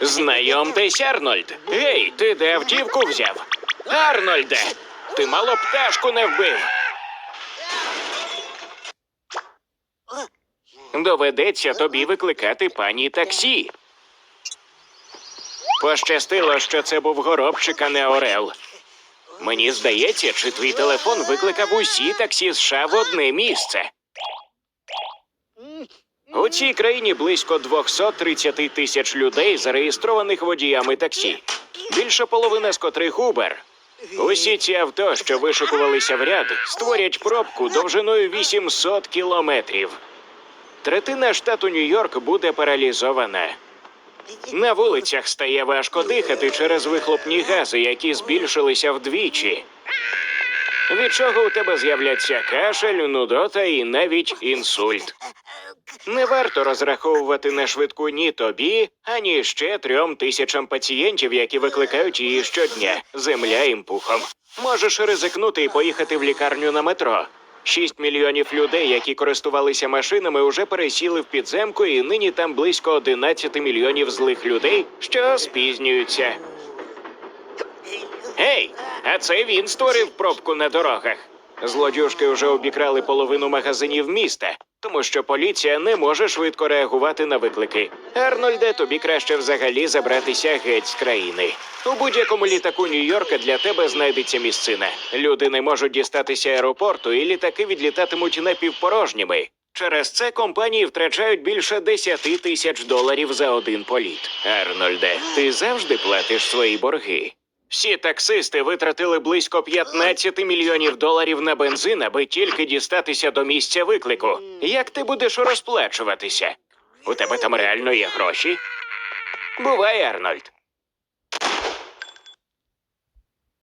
Знайомтесь, Арнольд. Гей, ти де автівку взяв? Арнольде, ти мало пташку не вбив. Доведеться тобі викликати пані таксі. Пощастило, що це був горобчик, а не Орел. Мені здається, чи твій телефон викликав усі таксі США в одне місце. Цій країні близько 230 тисяч людей, зареєстрованих водіями таксі. Більша половина з котрих Uber. Усі ці авто, що вишикувалися в ряд, створять пробку довжиною 800 кілометрів. Третина штату Нью-Йорк буде паралізована. На вулицях стає важко дихати через вихлопні гази, які збільшилися вдвічі. Від чого у тебе з'являться кашель, нудота і навіть інсульт. Не варто розраховувати на швидку ні тобі, ані ще трьом тисячам пацієнтів, які викликають її щодня. Земля їм пухом. Можеш ризикнути і поїхати в лікарню на метро. Шість мільйонів людей, які користувалися машинами, уже пересіли в підземку, і нині там близько 11 мільйонів злих людей, що спізнюються. Гей, а це він створив пробку на дорогах. Злодюжки вже обікрали половину магазинів міста, тому що поліція не може швидко реагувати на виклики. Арнольде, тобі краще взагалі забратися геть з країни. У будь-якому літаку Нью-Йорка для тебе знайдеться місцина. Люди не можуть дістатися аеропорту, і літаки відлітатимуть напівпорожніми. Через це компанії втрачають більше 10 тисяч доларів за один політ. Арнольде, ти завжди платиш свої борги. Всі таксисти витратили близько 15 мільйонів доларів на бензин, аби тільки дістатися до місця виклику. Як ти будеш розплачуватися? У тебе там реально є гроші? Бувай, Арнольд.